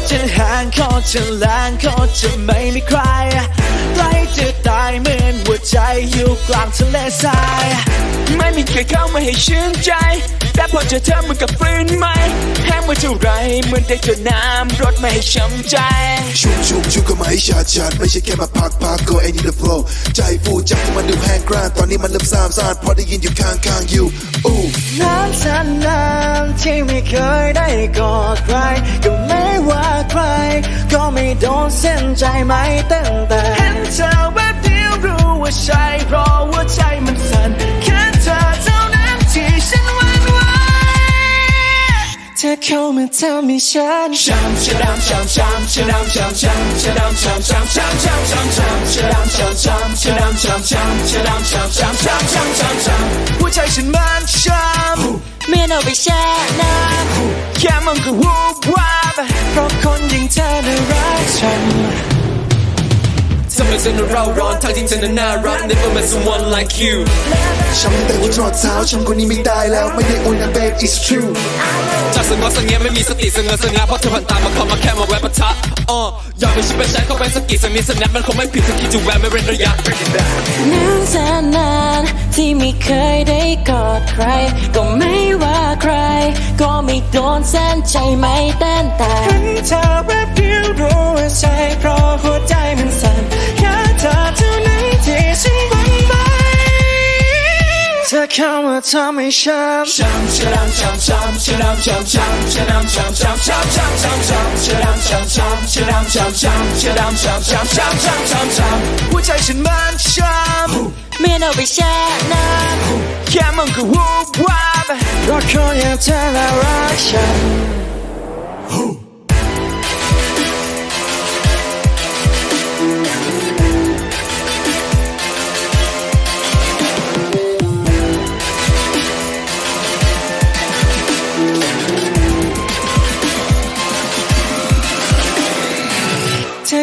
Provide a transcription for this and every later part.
ตรจะแรงโคตรจะไม่มีใครใกล้จะตายเหมือนหัวใจอยู่กลางทะเลทราย ไม่มีใครเข้ามาให้ชื่นใจ แต่พอเจอเธอมันกับฟื้นไหมแห้งมาเท่าไรเหมือนได้เจอน้ำรถไม่ให้ช้ำใจ ชุบชุบชุบก็มาให้ชาดชาดไม่ใช่แค่มาพักพักก็ไอ้นี่ the flow ใจฟูจับมันดูแห้งกร้านตอนนี้มันเริ่มซามซานเพราะได้ยินอยู่ข้างข้างๆอยู่อู้นานแสนนานที่ไม่เคยได้กอด เส้นใจไหมตั้งแต่เห็นเธอแวบเดียวรู้ว่าใช่เพราะว่าใจมันสั่นแค่เธอเท่านั้นที่ฉันหวั่นไหวเธอเข้ามาทำให้ฉันช้ำชะดำช้ำช้ำชะดำช้ำช้ำชะดำช้ำช้ำช้ำช้ำช้ำช้ำชะดำช้ำช้ำชะดำช้ำช้ำชะดำช้ำช้ำช้ำช้ำช้ำช้ำหัวใจฉันมันช้ำเมื่อเราไปแช่น้ำแค่มันก็วูบวาบ ทำไมเธอน่าเราร้อนทั้งที่เธอน่าน่ารัก Never met someone like you ช้ำตั้งแต่หัวจรดเท้าช้ำคนนี้ไม่ได้แล้วไม่ได้อวยนะ babe it's true จากสงบสงเงียไม่มีสติสงบสงาเพราะเธอผ่านตามมาคอมาแค่มาแวะปะทะอ๋ออยากมีชีวิตฉันเข้าไปสกิดสักนิดสักนัดมันคงไม่ผิดสักทีจะแวะไม่เว้นระยะำนานแสนนานที่ไม่เคยได้กอดใคร ก็ไม่ว่าใคร ก็ไม่โดนเส้นใจไม่เต้นแต่เห็นเธอแวบ ช้ำช้ำช้ำช้ำช้ำช้ำช้ำช้ำช้ำช้ำช้ำช้ำช้ำช้ำช้ำช้ำหัวใจฉันมันช้เมียนเอาไปแช่น้แค่มันก็วูบวาบำเพราะคนอย่างเธอน่ารักฉัน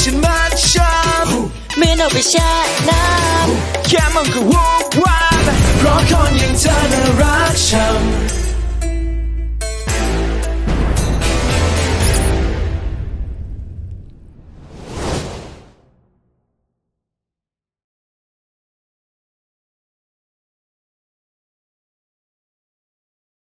watching my shop. Me no be shy, now. Come on, go, whoa, whoa.